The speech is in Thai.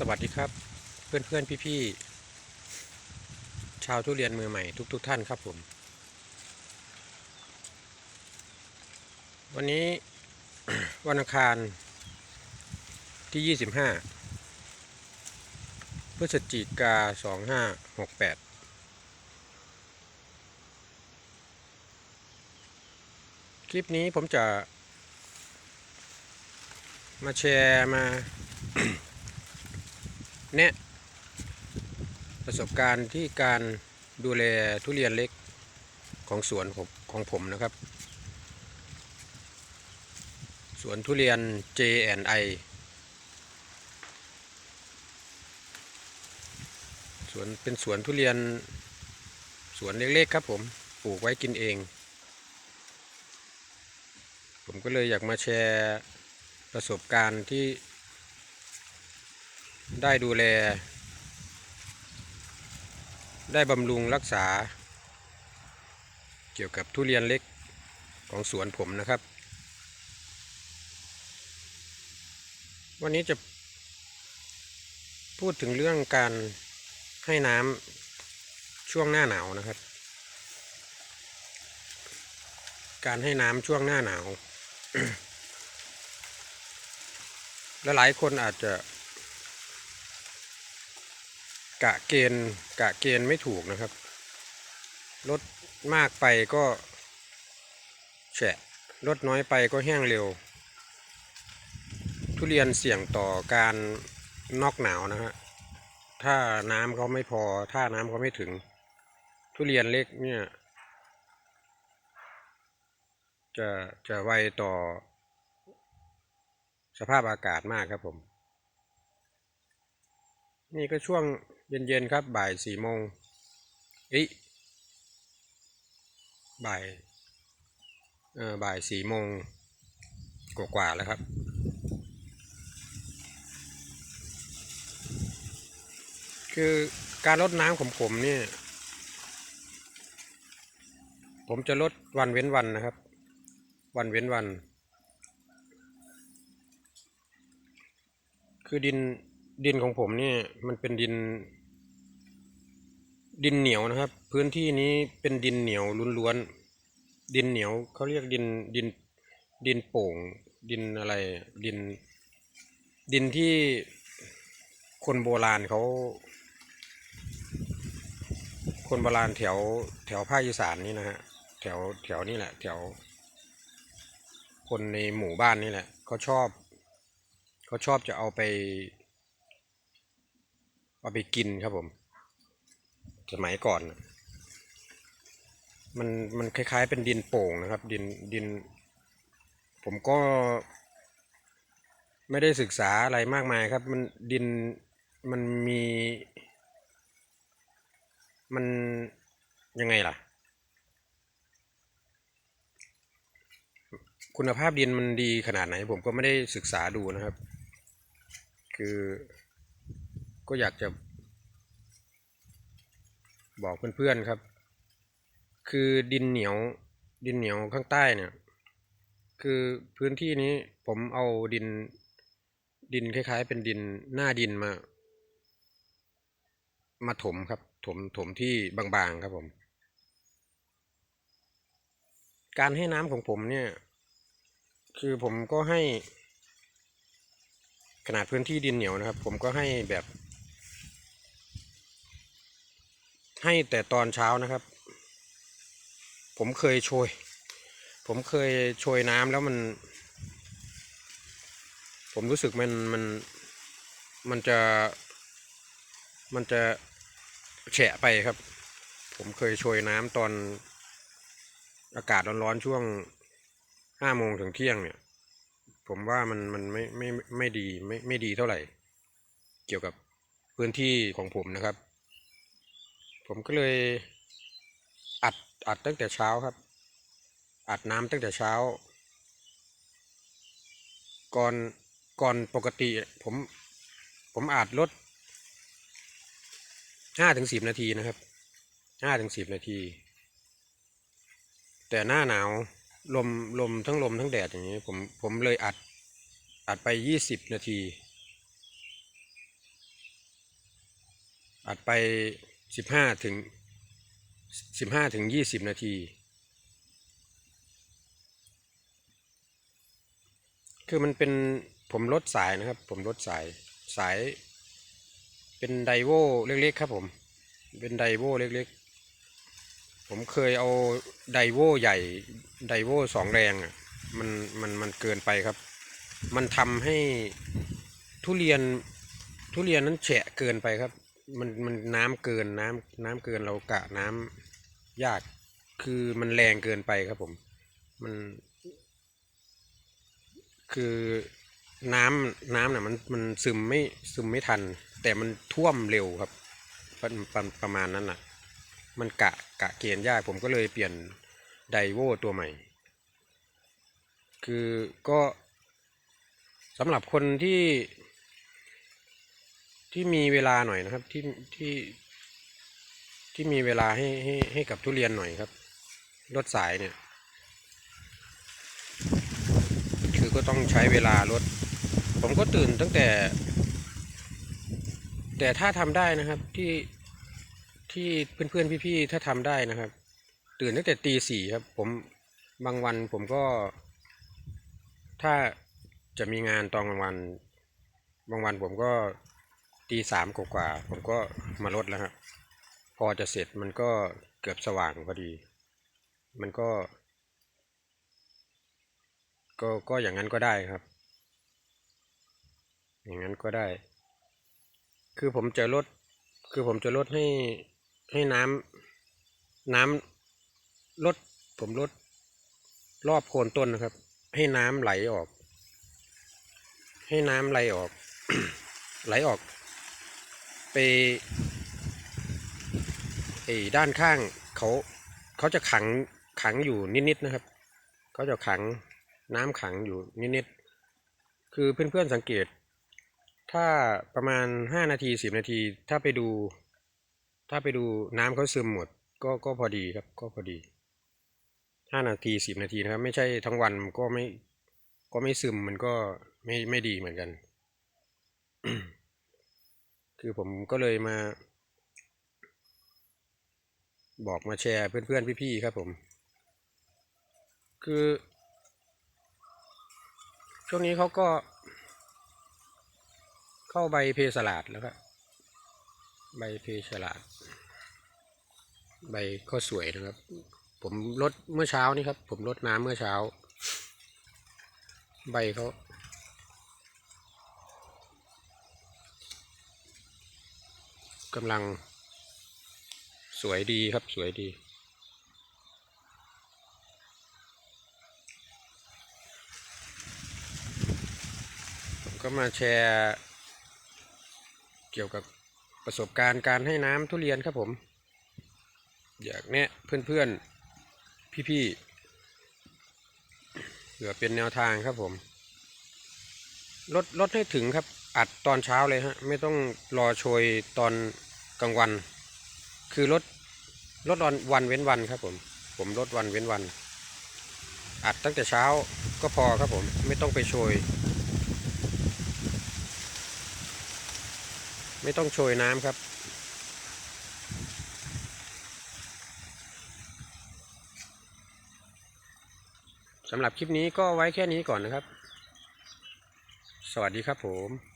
สวัสดีครับ เพื่อนเพื่อนพี่พี่ๆชาวทุเรียนมือใหม่ทุกๆท่านครับผม วันนี้วันอังคารที่ 25 พฤศจิกา 2568 คลิปนี้ผมจะมาแชร์มา แนะประสบการณ์ที่การดูแลทุเรียนเล็กของสวนผมของผมนะครับ สวนทุเรียน J&I สวนเป็นสวนทุเรียนสวนเล็กๆครับผมปลูกไว้กินเอง ผมก็เลยอยากมาแชร์ประสบการณ์ที่ ได้ดูแล ได้บำรุงรักษา เกี่ยวกับทุเรียนเล็กของสวนผมนะครับ วันนี้จะพูดถึงเรื่องการให้น้ำช่วงหน้าหนาวนะครับ การให้น้ำช่วงหน้าหนาวและหลายคนอาจจะ กะเกณฑ์กะเกณฑ์ไม่ถูกนะครับ ลดมากไปก็แฉะลดน้อยไปก็แห้งเร็ว ทุเรียนเสี่ยงต่อการนอกหนาวนะฮะถ้าน้ำเขาไม่พอ ถ้าน้ำเขาไม่ถึง ทุเรียนเล็กเนี่ย จะจะไวต่อ สภาพอากาศมากครับผม นี่ก็ช่วง เย็นๆครับ บ่ายสี่โมงอ้ยบ่ายเออบ่ายสี่โมงกว่าๆแล้วครับ คือการลดน้ำของผมเนี่ย ผมจะลดวันเว้นวันนะครับ วันเว้นวัน คือดินดินของผมเนี่ยมันเป็นดิน ดินเหนียวนะครับ พื้นที่นี้เป็นดินเหนียวล้วนๆดินเหนียวเขาเรียกดินดินดินโป่ง ดินอะไร ดิน ดินที่คนโบราณเขา คนโบราณแถวแถวภาคอีสานนี่นะฮะแถวแถวนี่แหละ แถว คนในหมู่บ้านนี่แหละเขาชอบเขาชอบจะเอาไป เอาไปกินครับผม สมัยก่อน มันมันคล้าย ๆ เป็นดินโป่งนะครับ ดินดิน ผมก็ ไม่ได้ศึกษาอะไรมากมายครับ มันดินมันมี มันยังไงล่ะ คุณภาพดินมันดีขนาดไหน ผมก็ไม่ได้ศึกษาดูนะครับ คือก็อยากจะ บอกเพื่อนๆครับ คือดินเหนียวดินเหนียวข้างใต้เนี่ย คือพื้นที่นี้ผมเอาดิน ดินคล้ายๆ เป็นดินหน้าดินมา มาถมครับ ถมถมที่บางๆครับผม การให้น้ำของผมเนี่ย คือผมก็ให้ขนาดพื้นที่ดินเหนียวนะครับ ผมก็ให้แบบ ให้แต่ตอนเช้านะครับ ผมเคยโชย ผมเคยโชยน้ำแล้วมัน ผมรู้สึกมันมันมันจะ มันจะแฉะไปครับ ผมเคยโชยน้ำตอนอากาศร้อนๆช่วงห้าโมงถึงเที่ยงเนี่ย ผมว่ามันมันไม่ไม่ไม่ดีไม่ไม่ดีเท่าไหร่ เกี่ยวกับพื้นที่ของผมนะครับ ผมก็เลยอัดอัดตั้งแต่เช้าครับ อัดน้ำตั้งแต่เช้า ก่อนก่อนปกติผมผมอาจลดห้าถึงสิบนาทีนะครับห้าถึงสิบนาที แต่หน้าหนาวลมลมทั้งลมทั้งแดดอย่างนี้ผมผมเลยอัดอัดไปยี่สิบนาที อัดไป สิบห้าถึงสิบห้าถึงยี่สิบนาที คือมันเป็นผมลดสายนะครับ ผมลดสายสาย เป็นไดโวเล็กๆครับผม เป็นไดโวเล็กๆ ผมเคยเอาไดโวใหญ่ไดโวสองแรงอะมันมันมันเกินไปครับ มันทำให้ทุเรียนทุเรียนนั้นแฉะเกินไปครับ มันมันน้ำเกินน้ำน้ำเกินเรากะน้ำยากคือมันแรงเกินไปครับผม มัน คือน้ำน้ำน่ะมันมันซึมไม่ซึมไม่ทัน แต่มันท่วมเร็วครับประประประมาณนั้นน่ะ มันกะกะเกณฑ์ยากผมก็เลยเปลี่ยนไดโวตัวใหม่ คือก็สำหรับคนที่ ที่มีเวลาหน่อยนะครับที่ที่ที่มีเวลาให้ให้ให้กับทุเรียนหน่อยครับ รถสายเนี่ย คือก็ต้องใช้เวลารถ ผมก็ตื่นตั้งแต่ แต่ถ้าทำได้นะครับที่ที่เพื่อนๆพี่ๆถ้าทำได้นะครับ ตื่นตั้งแต่ตีสี่ครับ ผมบางวันผมก็ ถ้าจะมีงานตอนกลางวัน บางวันผมก็ ตีสามกว่าผมก็มาลดแล้วครับพอจะเสร็จมันก็เกือบสว่างพอดี มันก็ ก็ก็อย่างนั้นก็ได้ครับ อย่างนั้นก็ได้ คือผมจะลด คือผมจะลดให้ให้น้ำน้ำลดผมลดรอบโคนต้นนะครับ ให้น้ำไหลออก ให้น้ำไหลออก ไหลออก ไปไอ้ด้านข้างเขาเขาจะขังขังอยู่นิดๆนะครับเขาจะขังน้ำขังอยู่นิดๆคือเพื่อนๆสังเกต ถ้าประมาณห้านาทีสิบนาที ถ้าไปดู ถ้าไปดูน้ำเขาซึมหมด ก็ก็พอดีครับก็พอดีห้านาทีสิบนาทีนะครับ ไม่ใช่ทั้งวันก็ไม่ก็ไม่ซึมมันก็ไม่ไม่ดีเหมือนกัน คือผมก็เลยมา บอกมาแชร์เพื่อนๆพี่ๆครับผม คือ ช่วงนี้เขาก็ เข้าใบเพสลาดแล้วครับใบเพสลาด ใบก็สวยนะครับ ผมลดเมื่อเช้านี่ครับ ผมลดน้ำเมื่อเช้า ใบเขา กำลัง สวยดีครับสวยดีผมก็มาแชร์ เกี่ยวกับประสบการณ์การให้น้ำทุเรียนครับผม อยากแนะเพื่อนๆ พี่ๆเผื่อเป็นแนวทางครับผมลดลดให้ถึงครับอัดตอนเช้าเลยฮะ ไม่ต้องรอโชยตอน กลางวัน คือลดลดวันวันเว้นวันครับผม ผมลดวันเว้นวัน อัดตั้งแต่เช้าก็พอครับผม ไม่ต้องไปโชย ไม่ต้องโชยน้ำครับสำหรับคลิปนี้ก็ไว้แค่นี้ก่อนนะครับ สวัสดีครับผม